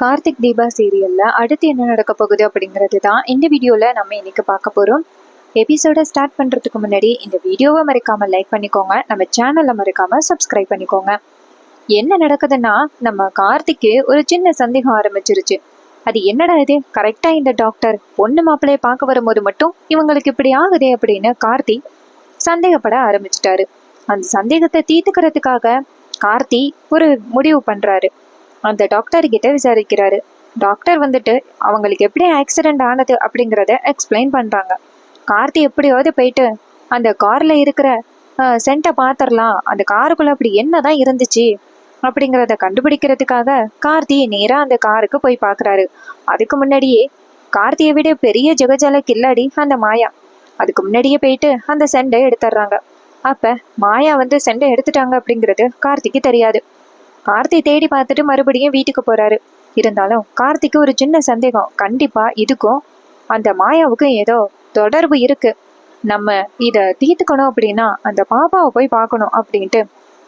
கார்த்திக் தீபா சீரியலில் அடுத்து என்ன நடக்க போகுது அப்படிங்கிறது தான் இந்த வீடியோவில் நம்ம இன்னைக்கு பார்க்க போகிறோம் எபிசோடை ஸ்டார்ட் பண்ணுறதுக்கு முன்னாடி இந்த வீடியோவை மறக்காமல் லைக் பண்ணிக்கோங்க. நம்ம சேனலை மறக்காமல் சப்ஸ்கிரைப் பண்ணிக்கோங்க. என்ன நடக்குதுன்னா நம்ம கார்த்திக்கு ஒரு சின்ன சந்தேகம் ஆரம்பிச்சிருச்சு. அது என்னடா இது? கரெக்டாக இந்த டாக்டர் பொண்ணு மாப்பிள்ளைய பார்க்க வரும்போது மட்டும் இவங்களுக்கு இப்படி ஆகுதே அப்படின்னு கார்த்தி சந்தேகப்பட ஆரம்பிச்சிட்டாரு. அந்த சந்தேகத்தை தீர்த்துக்கிறதுக்காக கார்த்தி ஒரு முடிவு பண்ணுறாரு அந்த டாக்டர் கிட்ட விசாரிக்கிறாரு. டாக்டர் வந்துட்டு அவங்களுக்கு எப்படி ஆக்சிடெண்ட் ஆனது? அப்படிங்கிறத எக்ஸ்பிளைன் பண்ணுறாங்க கார்த்தி எப்படியாவது போயிட்டு அந்த காரில் இருக்கிற சென்ட்டை பார்த்துடலாம் அந்த காருக்குள்ள அப்படி என்ன தான் இருந்துச்சு? அப்படிங்கிறத கண்டுபிடிக்கிறதுக்காக கார்த்தி நேராக அந்த காருக்கு போய் பார்க்குறாரு அதுக்கு முன்னாடியே கார்த்தியை விட பெரிய ஜெகஜால கில்லாடி அந்த மாயா. அதுக்கு முன்னாடியே போயிட்டு அந்த செண்டை எடுத்துடுறாங்க. அப்போ மாயா வந்து செண்டை எடுத்துட்டாங்க அப்படிங்கிறது கார்த்திக்கு தெரியாது. கார்த்தி தேடி பார்த்துட்டு மறுபடியும் வீட்டுக்கு போறாரு. இருந்தாலும் கார்த்திக்கு ஒரு சின்ன சந்தேகம். கண்டிப்பா இதுக்கும் அந்த மாயாவுக்கும் ஏதோ தொடர்பு இருக்கு. நம்ம இத தீர்த்துக்கணும் அப்படின்னா அந்த பாப்பாவை போய் பார்க்கணும் அப்படின்ட்டு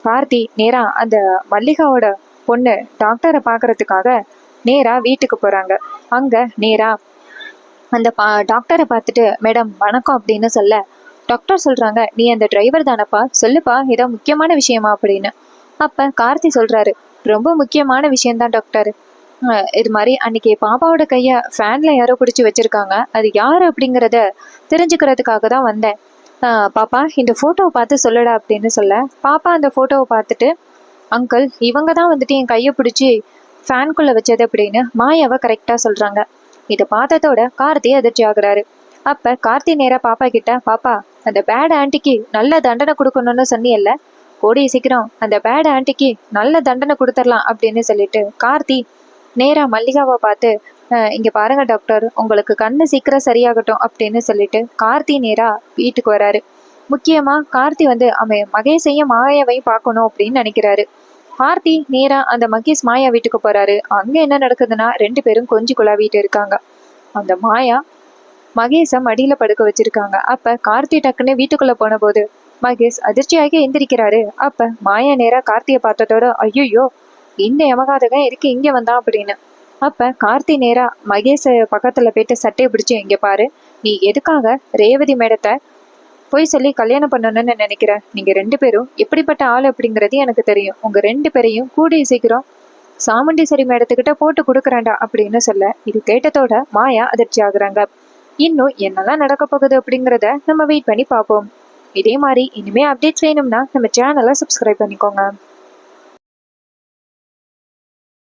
கார்த்தி நேரா அந்த மல்லிகாவோட பொண்ணு டாக்டரை பார்க்கறதுக்காக நேரா வீட்டுக்கு போறாங்க. அங்க நேரா அந்த பா டாக்டரை பார்த்துட்டு மேடம் வணக்கம் அப்படின்னு சொல்ல டாக்டர் சொல்றாங்க. நீ அந்த டிரைவர் தானப்பா? சொல்லுப்பா. ஏதோ முக்கியமான விஷயமா? அப்படின்னு. அப்ப கார்த்தி சொல்றாரு ரொம்ப முக்கியமான விஷயம்தான் டாக்டர். இது மாதிரி அன்னைக்கு பாப்பாவோட கைய ஃபேன்ல யாரோ பிடிச்சி வச்சிருக்காங்க. அது யார் அப்படிங்கிறத தெரிஞ்சுக்கிறதுக்காக தான் வந்தேன். பாப்பா இந்த போட்டோவை பார்த்து சொல்லுடா அப்படின்னு சொல்ல பாப்பா அந்த போட்டோவை பார்த்துட்டு அங்கிள் இவங்க தான் வந்துட்டு என் கையை பிடிச்சி ஃபேன்குள்ளே வச்சது அப்படின்னு மாயாவை கரெக்டாக சொல்கிறாங்க இதை பார்த்ததோட கார்த்தி அதிர்ச்சி ஆகுறாரு. அப்போ கார்த்தி நேராக பாப்பா கிட்ட பாப்பா அந்த பேட் ஆண்டிக்கு நல்ல தண்டனை கொடுக்கணும்னு சொன்னியல்ல கூடிய சீக்கிரம் அந்த பேட் ஆண்டிக்கு நல்ல தண்டனை கொடுத்துடலாம் அப்படின்னு சொல்லிட்டு கார்த்தி நேராக மல்லிகாவை பார்த்து இங்கே பாருங்க டாக்டர் உங்களுக்கு கண்ணு சீக்கிரம் சரியாகட்டும் அப்படின்னு சொல்லிட்டு கார்த்தி நேராக வீட்டுக்கு வராரு. முக்கியமாக கார்த்தி வந்து அவன் மகேஷையும் மாயாவையும் பார்க்கணும் அப்படின்னு நினைக்கிறாரு. கார்த்தி நேராக அந்த மகேஷ் மாயா வீட்டுக்கு போறாரு. அங்கே என்ன நடக்குதுன்னா ரெண்டு பேரும் கொஞ்சி குழாவிட்டு இருக்காங்க. அந்த மாயா மகேஷை மடியில படுக்க வச்சிருக்காங்க. அப்ப கார்த்தி டக்குன்னு வீட்டுக்குள்ள போன போது மகேஷ் அதிர்ச்சியாகி எந்திரிக்கிறாரு. அப்ப மாயா நேரா கார்த்தியை பார்த்ததோட ஐயோ இந்த யமகாதகன் இருக்கு இங்க வந்தான்? அப்படின்னு. அப்ப கார்த்தி நேரா மகேஷ் பக்கத்துல போயிட்டு சட்டையை பிடிச்சி இங்க பாரு நீ எதுக்காக ரேவதி மேடத்தை போய் சொல்லி கல்யாணம் பண்ணணும்னு நினைக்கிறேன் நீங்க ரெண்டு பேரும் எப்படிப்பட்ட ஆள் அப்படிங்கிறது எனக்கு தெரியும். உங்க ரெண்டு பேரையும் கூடிய சீக்கிரம் சாமுண்டீஸ்வரி மேடத்துக்கிட்ட போட்டு கொடுக்குறேன்டா அப்படின்னு சொல்ல இது கேட்டதோட மாயா அதிர்ச்சி ஆகுறாங்க இன்னும் என்னெல்லாம் நடக்க போகுது அப்படிங்கிறத நம்ம வெயிட் பண்ணி பார்ப்போம். இதே மாதிரி இனிமே அப்டேட்ஸ் வேணும்னா நம்ம சேனலை சப்ஸ்கிரைப் பண்ணிக்கோங்க.